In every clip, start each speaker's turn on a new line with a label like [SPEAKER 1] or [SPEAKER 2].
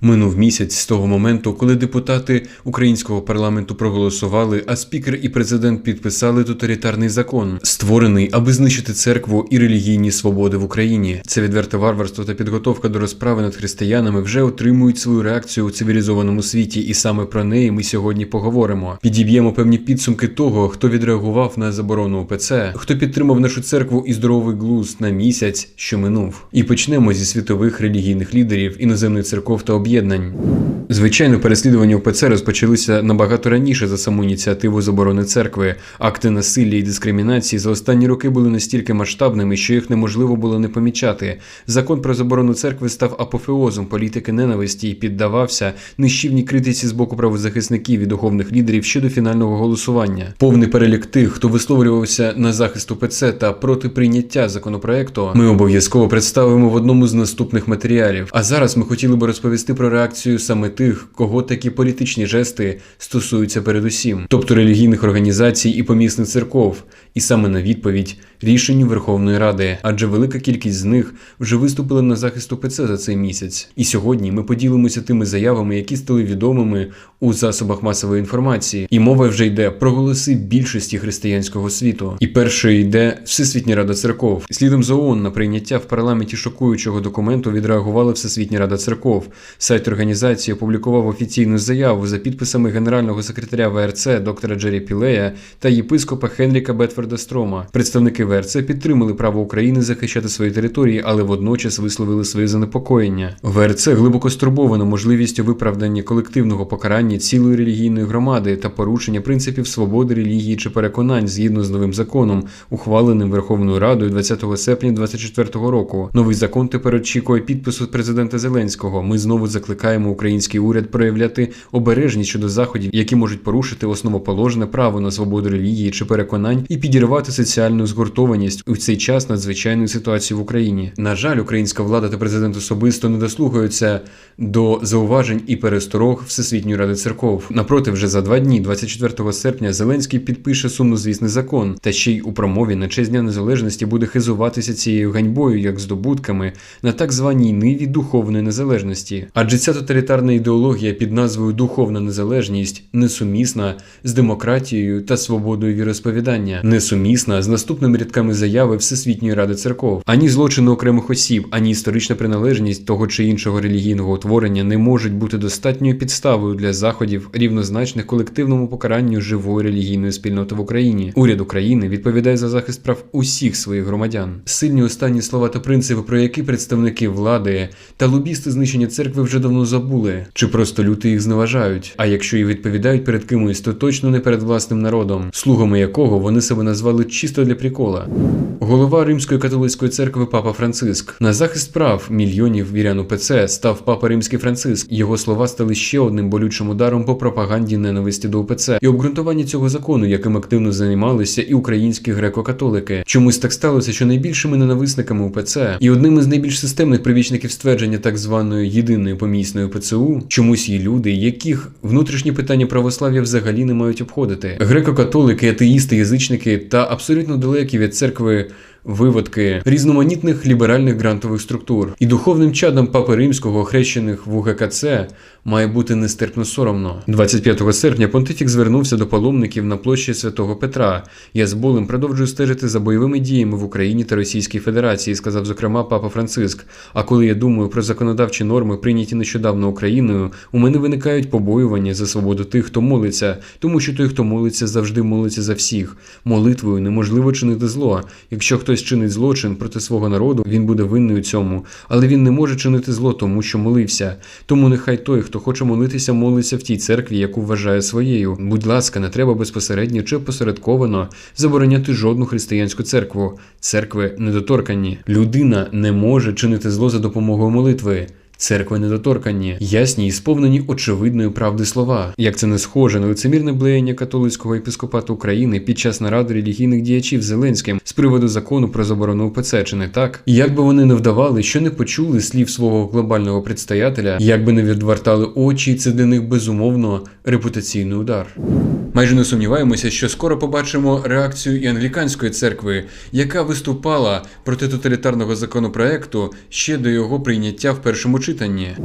[SPEAKER 1] Минув місяць з того моменту, коли депутати українського парламенту проголосували, а спікер і президент підписали тоталітарний закон, створений, аби знищити церкву і релігійні свободи в Україні. Це відверте варварство та підготовка до розправи над християнами вже отримують свою реакцію у цивілізованому світі, і саме про неї ми сьогодні поговоримо. Підіб'ємо певні підсумки того, хто відреагував на заборону УПЦ, хто підтримав нашу церкву і здоровий глузд на місяць, що минув. І почнемо зі світових релігійних лідерів, іноземних церков та об'єднань. Звичайно, переслідування УПЦ розпочалися набагато раніше за саму ініціативу заборони церкви. Акти насилля і дискримінації за останні роки були настільки масштабними, що їх неможливо було не помічати. Закон про заборону церкви став апофеозом політики ненависті і піддавався нищівній критиці з боку правозахисників і духовних лідерів щодо фінального голосування. Повний перелік тих, хто висловлювався на захист УПЦ та проти прийняття законопроекту, ми обов'язково представимо в одному з наступних матеріалів. А зараз ми хотіли би розповісти про реакцію саме тих, кого такі політичні жести стосуються передусім, тобто релігійних організацій і помісних церков, і саме на відповідь рішенню Верховної Ради, адже велика кількість з них вже виступила на захист УПЦ за цей місяць. І сьогодні ми поділимося тими заявами, які стали відомими у засобах масової інформації, і мова вже йде про голоси більшості християнського світу. І першою йде Всесвітня Рада церков. Слідом за ООН на прийняття в парламенті шокуючого документу відреагувала Всесвітня Рада церков. Сайт організації опублікував офіційну заяву за підписами генерального секретаря ВРЦ доктора Джері Пілея та єпископа Хенріка Бетфорда Строма. Представники ВРЦ підтримали право України захищати свої території, але водночас висловили своє занепокоєння. ВРЦ глибоко стурбовано можливістю виправдання колективного покарання цілої релігійної громади та порушення принципів свободи релігії чи переконань згідно з новим законом, ухваленим Верховною Радою 20 серпня 2024 року. Новий закон тепер очікує підпису президента Зеленського. Ми знову закликаємо український уряд проявляти обережність щодо заходів, які можуть порушити основоположне право на свободу релігії чи переконань і підірвати соціальну згуртованість у цей час надзвичайної ситуації в Україні. На жаль, українська влада та президент особисто не дослухаються до зауважень і пересторог Всесвітньої ради церков. Напроти, вже за два дні, 24 серпня, Зеленський підпише сумнозвісний закон, та ще й у промові на честь Дня незалежності буде хизуватися цією ганьбою як здобутками на так званій ниві духовної незалежності. Адже ця тоталітарна ідеологія під назвою Духовна незалежність несумісна з демократією та свободою віросповідання, несумісна з наступними рядками заяви Всесвітньої ради церков. Ані злочини окремих осіб, ані історична приналежність того чи іншого релігійного утворення не можуть бути достатньою підставою для заходів, рівнозначних колективному покаранню живої релігійної спільноти в Україні. Уряд України відповідає за захист прав усіх своїх громадян. Сильні останні слова та принципи, про які представники влади та лобісти знищення церкви вже давно забули, чи просто люто їх зневажають. А якщо і відповідають перед кимось, то точно не перед власним народом, слугами якого вони себе назвали чисто для прикола. Голова Римської католицької церкви Папа Франциск на захист прав мільйонів вірян УПЦ став Папа Римський Франциск. Його слова стали ще одним болючим ударом по пропаганді ненависті до УПЦ і обґрунтуванні цього закону, яким активно займалися і українські греко-католики. Чомусь так сталося, що найбільшими ненависниками УПЦ і одним із найбільш системних привічників ствердження так званої єдиної помісної ПЦУ чомусь є люди, яких внутрішні питання православ'я взагалі не мають обходити. Греко-католики, атеїсти, язичники та абсолютно далекі від церкви. Виводки різноманітних ліберальних грантових структур і духовним чадом папи римського, хрещених в УГКЦ, має бути нестерпно соромно. 25 серпня понтифік звернувся до паломників на площі Святого Петра. Я з болем продовжую стежити за бойовими діями в Україні та Російській Федерації, сказав зокрема папа Франциск. А коли я думаю про законодавчі норми, прийняті нещодавно Україною, у мене виникають побоювання за свободу тих, хто молиться, тому що той, хто молиться, завжди молиться за всіх. Молитвою неможливо чинити зло. Якщо хтось чинить злочин проти свого народу, він буде винний у цьому, але він не може чинити зло, тому що молився. Тому нехай той, хто хоче молитися, молиться в тій церкві, яку вважає своєю. Будь ласка, не треба безпосередньо чи посередковано забороняти жодну християнську церкву. Церкви недоторкані. Людина не може чинити зло за допомогою молитви. Церкви недоторканні, ясні і сповнені очевидної правди слова. Як це не схоже на лицемірне блеяння католицького епіскопату України під час наради релігійних діячів Зеленським з приводу закону про заборону УПЦ, чи не так? Як би вони не вдавали, що не почули слів свого глобального предстоятеля, як би не відвертали очі, це для них безумовно репутаційний удар. Майже не сумніваємося, що скоро побачимо реакцію і англіканської церкви, яка виступала проти тоталітарного законопроекту ще до його прийняття в першому читанні.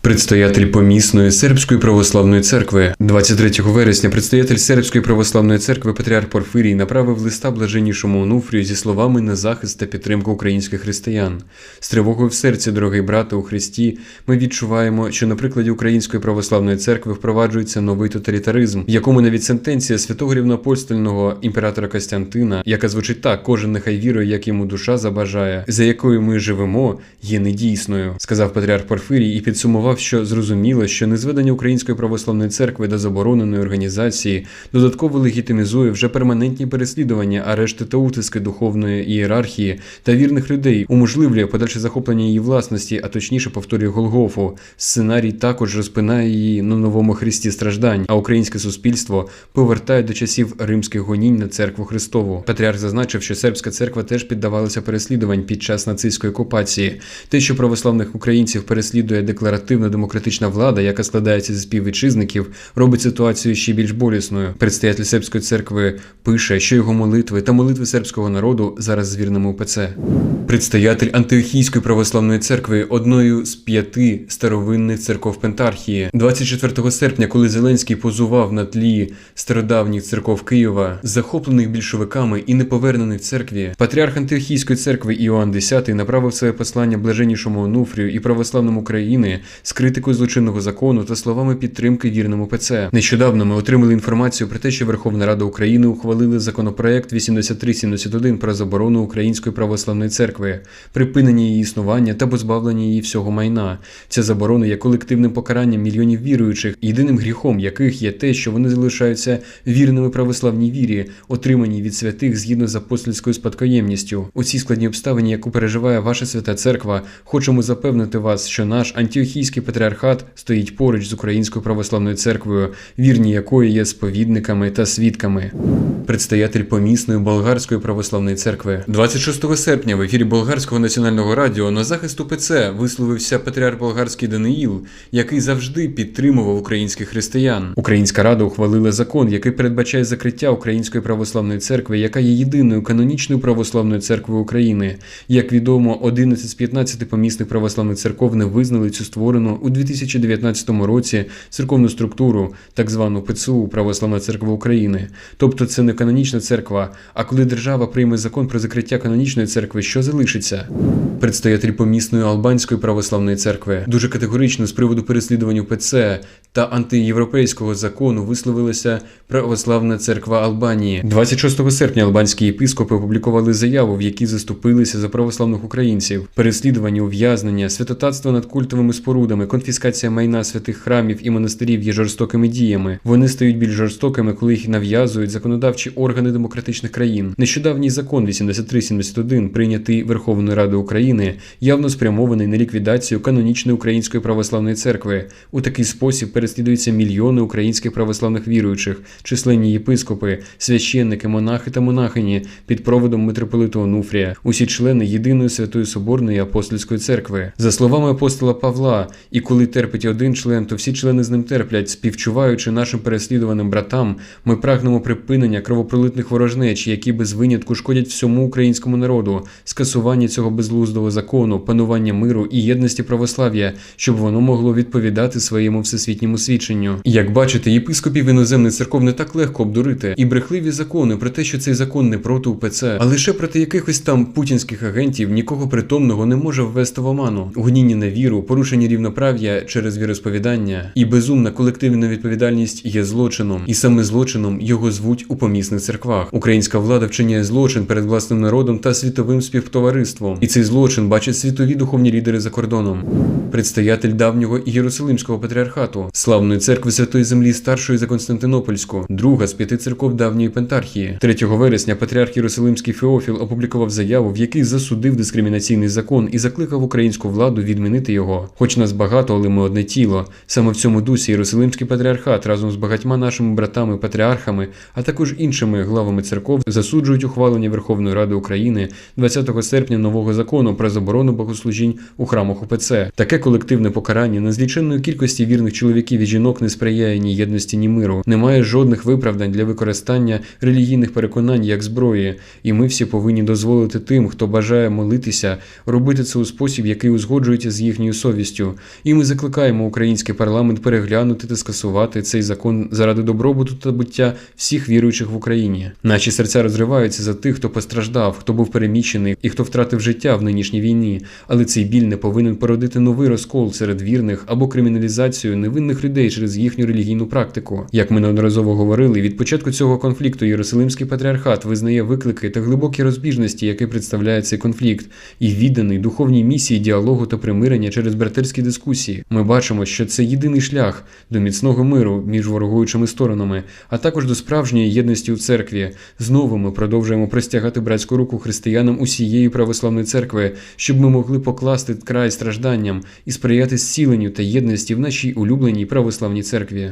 [SPEAKER 1] Предстоятель помісної сербської православної церкви 23 вересня предстоятель сербської православної церкви Патріарх Порфирій направив листа блаженнішому Онуфрію зі словами на захист та підтримку українських християн. З тривогою в серці, дорогий брате у Христі, ми відчуваємо, що на прикладі Української православної церкви впроваджується новий тоталітаризм, в якому навіть сентенція святого рівноапостольного імператора Костянтина, яка звучить так: кожен нехай вірує, як йому душа забажає, за якою ми живемо, є недійсною, сказав патріарх Порфирій і підсумував, що зрозуміло, що незведення Української православної церкви до забороненої організації додатково легітимізує вже перманентні переслідування, арешти та утиски духовної ієрархії та вірних людей, уможливлює подальше захоплення її власності, а точніше повторює Голгофу. Сценарій також розпинає її на новому хресті страждань, а українське суспільство повертає до часів римських гонінь на церкву Христову. Патріарх зазначив, що сербська церква теж піддавалася переслідувань під час нацистської окупації. Те, що православних українців переслідує декларативна демократична влада, яка складається зі співвітчизників, робить ситуацію ще більш болісною. Предстоятель сербської церкви пише, що його молитви та молитви сербського народу зараз з вірними УПЦ. Предстоятель Антиохійської православної церкви одною з п'яти старовинних церков Пентархії. 24 серпня, коли Зеленський позував на тлі стародавніх церков Києва, захоплених більшовиками і неповернених церкві, патріарх Антиохійської церкви Іоанн X направив своє послання блаженнішому Онуфрію і православним України з критикою злочинного закону та словами підтримки вірному ПЦ. Нещодавно ми отримали інформацію про те, що Верховна Рада України ухвалили законопроект 8371 про заборону Української православної церкви, припинення її існування та позбавлення її всього майна. Ця заборона є колективним покаранням мільйонів віруючих, єдиним гріхом яких є те, що вони залишаються вірними православній вірі, отриманій від святих згідно з апостольською спадкоємністю. У цій складній обставині, яку переживає ваша свята церква, хочемо запевнити вас, що наш антиохійський патріархат стоїть поруч з Українською православною церквою, вірні якої є сповідниками та свідками. Предстоятель помісної болгарської православної церкви 26 серпня в ефірі болгарського національного радіо на захист УПЦ висловився патріарх болгарський Даниїл, який завжди підтримував українських християн. Українська рада ухвалила закон, який передбачає закриття Української православної церкви, яка є єдиною канонічною православною церквою України. Як відомо, 11 з 15 помісних православних церков не визнали цю створену у 2019 році церковну структуру, так звану ПЦУ Православна церква України. Тобто це не канонічна церква. А коли держава прийме закон про закриття канонічної церкви, що залишиться? Предстоятель помісної албанської православної церкви дуже категорично з приводу переслідувань ПЦ та антиєвропейського закону висловилася Православна церква Албанії. 26 серпня албанські єпископи опублікували заяву, в якій заступилися за православних українців. Переслідування, ув'язнення, святотатство над культовими спорудами, конфіскація майна святих храмів і монастирів є жорстокими діями. Вони стають більш жорстокими, коли їх нав'язують законодавчі органи демократичних країн. Нещодавній закон 8371, прийнятий Верховною Радою України, явно спрямований на ліквідацію канонічної української православної церкви. У такий спосіб переслідуються мільйони українських православних віруючих, численні єпископи, священники, монахи та монахині під проводом митрополита Онуфрія, усі члени єдиної святої соборної апостольської церкви. За словами апостола Павла, і коли терпить один член, то всі члени з ним терплять, співчуваючи нашим переслідуваним братам, ми прагнемо припинення кровопролитних ворожнеч, які без винятку шкодять всьому українському народу, скасування цього безглуздого закону, панування миру і єдності православ'я, щоб воно могло відповідати своєму всесвітньому свідченню. Як бачите, єпископів іноземних церков не так легко обдурити, і брехливі закони про те, що цей закон не проти УПЦ, а лише проти якихось там путінських агентів нікого притомного не може ввести в оману. Гоніння на віру, порушення рівноправ'я через віросповідання і безумна колективна відповідальність є злочином, і саме злочином його звуть у помісних церквах. Українська влада вчиняє злочин перед власним народом та світовим співтовариством, і цей злочин бачать світові духовні лідери за кордоном. Предстоятель давнього Єрусалимського патріархату, славної церкви Святої Землі старшої за Константинопольську, друга з п'яти церков давньої Пентархії. 3 вересня патріарх Єрусалимський Феофіл опублікував заяву, в якій засудив дискримінаційний закон і закликав українську владу відмінити його. Хоч нас багато, але ми одне тіло. Саме в цьому дусі Єрусалимський патріархат разом з багатьма нашими братами патріархами, а також іншими главами церков засуджують ухвалення Верховної Ради України 20 серпня нового закону про заборону богослужінь у храмах УПЦ. Таке колективне покарання незліченної кількості вірних чоловіків і жінок не сприяє ні єдності, ні миру. Немає жодних виправдань для використання релігійних переконань як зброї, і ми всі повинні дозволити тим, хто бажає молитися, робити це у спосіб, який узгоджується з їхньою совістю. І ми закликаємо український парламент переглянути та скасувати цей закон заради добробуту та буття всіх віруючих в Україні. Наші серця розриваються за тих, хто постраждав, хто був перемічений і хто втратив життя в нинішній війні. Але цей біль не повинен породити новий розкол серед вірних або криміналізацію невинних людей через їхню релігійну практику. Як ми неодноразово говорили, від початку цього конфлікту Єрусалимський патріархат визнає виклики та глибокі розбіжності, які представляє цей конфлікт, і відданий духовній місії діалогу та примирення через братерські дискусії. Ми бачимо, що це єдиний шлях до міцного миру між ворогуючими сторонами, а також до справжньої єдності у церкві. Знову ми продовжуємо простягати братську руку християнам усієї православної церкви, щоб ми могли покласти край стражданням і сприяти зціленню та єдності в нашій улюбленій православній церкві.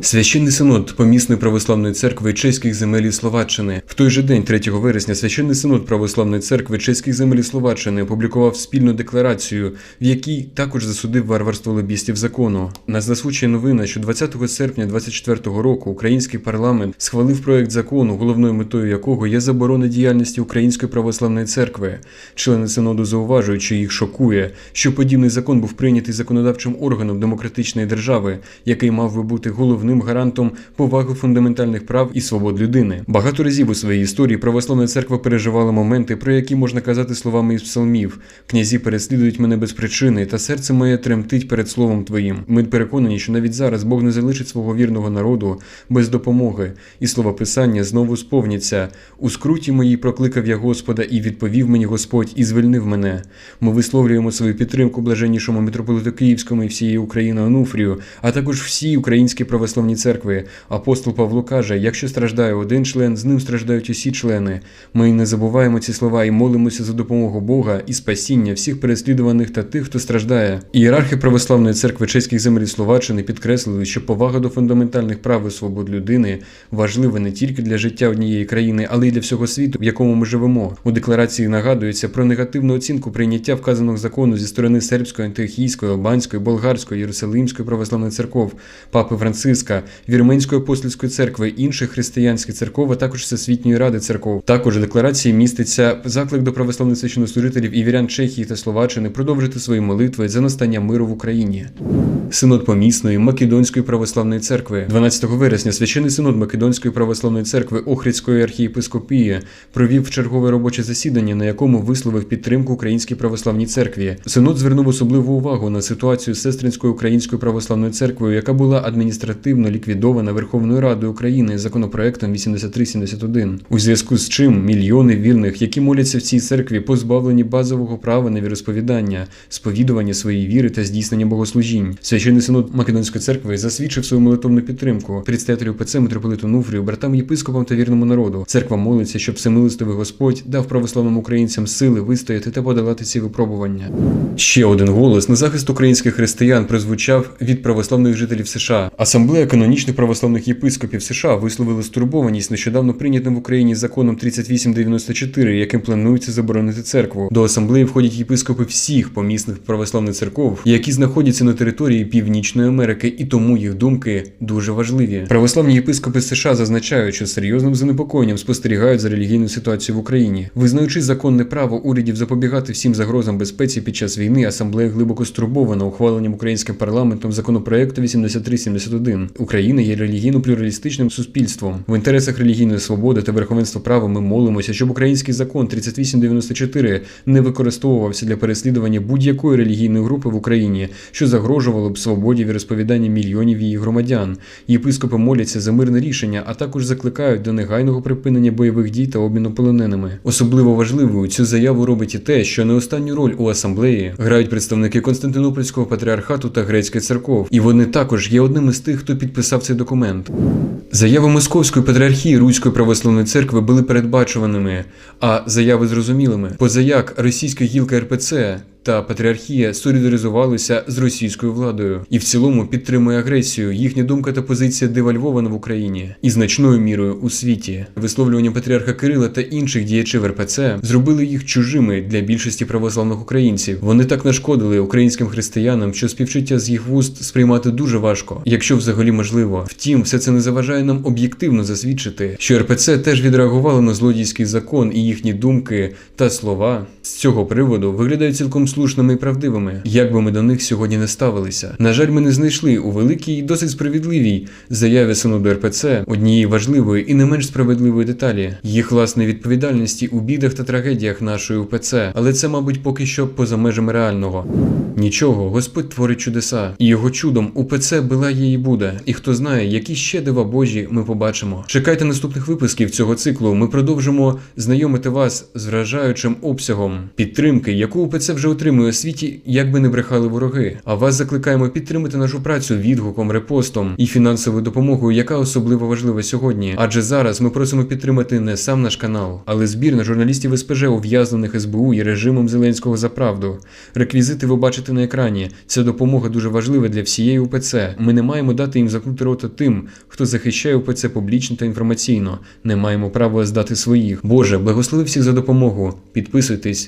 [SPEAKER 1] Священний синод помісної православної церкви чеських земель і Словаччини в той же день, 3 вересня, священний синод православної церкви чеських земель і Словаччини опублікував спільну декларацію, в якій також засудив варварство лобістів закону. Нас засвідчує новина, що 20 серпня 2024 року український парламент схвалив проект закону, головною метою якого є заборона діяльності Української православної церкви. Члени синоду зауважують, що їх шокує, що подібний закон був прийнятий законодавчим органом демократичної держави, який мав би бути головним гарантом поваги фундаментальних прав і свобод людини. Багато разів у своїй історії православна церква переживала моменти, про які можна казати словами із псалмів: князі переслідують мене без причини, та серце моє тремтить перед словом твоїм. Ми переконані, що навіть зараз Бог не залишить свого вірного народу без допомоги, і слова Писання знову сповняться. У скруті моїй прокликав я Господа, і відповів мені Господь, і звільнив мене. Ми висловлюємо свою підтримку блаженнішому митрополиту Київському і всієї України Онуфрію, а також всій українській православній церкві. Апостол Павло каже: якщо страждає один член, з ним страждають усі члени. Ми не забуваємо ці слова і молимося за допомогу Бога і спасіння всіх переслідуваних та тих, хто страждає. Ієрархи православної церкви чеських земель Словаччини підкреслили, що повага до фундаментальних прав і свобод людини важлива не тільки для життя однієї країни, але й для всього світу, в якому ми живемо. У декларації нагадується про негативну оцінку прийняття вказаного закону зі сторони сербської, антиохійської, албанської, болгарської, єрусалимської православної церков, папи Франциска, Вірменської апостольської церкви, інших християнських церков, а також Всесвітньої ради церков. Також у декларації міститься заклик до православних священнослужителів і вірян Чехії та Словаччини продовжити свої молитви за настання миру в Україні. Синод помісної Македонської православної церкви 12 вересня священний синод Македонської православної церкви Охридської архієпископії провів чергове робоче засідання, на якому висловив підтримку Українській православній церкві. Синод звернув особливу увагу на ситуацію з сестринською українською православною церквою, яка була адміністративно ліквідована Верховною Радою України законопроектом 8371. У зв'язку з чим мільйони вірних, які моляться в цій церкві, позбавлені базового права на віросповідання, сповідування своєї віри та здійснення богослужінь. Священний синод Македонської церкви засвідчив свою молитовну підтримку представителю ПЦ митрополиту Нуфрію, братам єпископам та вірному народу. Церква молиться, щоб всемилостивий Господь дав православним українцям сили вистояти та подолати ці випробування. Ще один голос на захист українських християн прозвучав від православних жителів США. Асамблея канонічних православних єпископів США висловила стурбованість нещодавно прийнятим в Україні законом 3894, яким планується заборонити церкву. До асамблеї входять єпископи всіх помісних православних церков, які знаходяться на території Північної Америки, і тому їх думки дуже важливі. Православні єпископи США зазначають, що серйозним занепокоєнням спостерігають за релігійну ситуацію в Україні, визнаючи законне право урядів запобігати всім загрозам безпеці під час війни. Асамблея глибоко стурбована ухваленням українським парламентом законопроекту 8371. Україна є релігійно-плюралістичним суспільством. В інтересах релігійної свободи та верховенства права ми молимося, щоб український закон 3894 не використовувався для переслідування будь-якої релігійної групи в Україні, що загрожувало б свободі віросповідання мільйонів її громадян. Єпископи моляться за мирне рішення, а також закликають до негайного припинення бойових дій та обміну полоненими. Особливо важливою цю заяву робить і те, що не останню роль у асамблеї грають представники Константинопольського патріархату та грецьких церков, і вони також є одним із тих, хто підписав цей документ. Заяви Московської патріархії Руської православної церкви були передбачуваними, а заяви зрозумілими. Позаяк російська гілка РПЦ та патріархія солідаризувалися з російською владою і в цілому підтримує агресію. Їхня думка та позиція девальвована в Україні і значною мірою у світі. Висловлювання патріарха Кирила та інших діячів РПЦ зробили їх чужими для більшості православних українців. Вони так нашкодили українським християнам, що співчуття з їх вуст сприймати дуже важко, якщо взагалі можливо. Втім, все це не заважає нам об'єктивно засвідчити, що РПЦ теж відреагувало на злодійський закон і їхні думки та слова з цього приводу виглядають цілком слушними і правдивими, як би ми до них сьогодні не ставилися. На жаль, ми не знайшли у великій досить справедливій заяві синоду РПЦ однієї важливої і не менш справедливої деталі їх власної відповідальності у бідах та трагедіях нашої УПЦ, але це, мабуть, поки що поза межами реального. Нічого, Господь творить чудеса, і його чудом УПЦ була і буде. І хто знає, які ще дива Божі ми побачимо. Чекайте наступних випусків цього циклу. Ми продовжимо знайомити вас з вражаючим обсягом підтримки, яку УПЦ вже отримує у світі, як би не брехали вороги. А вас закликаємо підтримати нашу працю відгуком, репостом і фінансовою допомогою, яка особливо важлива сьогодні. Адже зараз ми просимо підтримати не сам наш канал, але збір на журналістів СПЖ ув'язнених СБУ і режимом Зеленського за правду. Реквізити ви бачите на екрані. Ця допомога дуже важлива для всієї УПЦ. Ми не маємо дати їм закрути рота тим, хто захищає УПЦ публічно та інформаційно. Не маємо права здати своїх. Боже, благослови всіх за допомогу. Підписуйтесь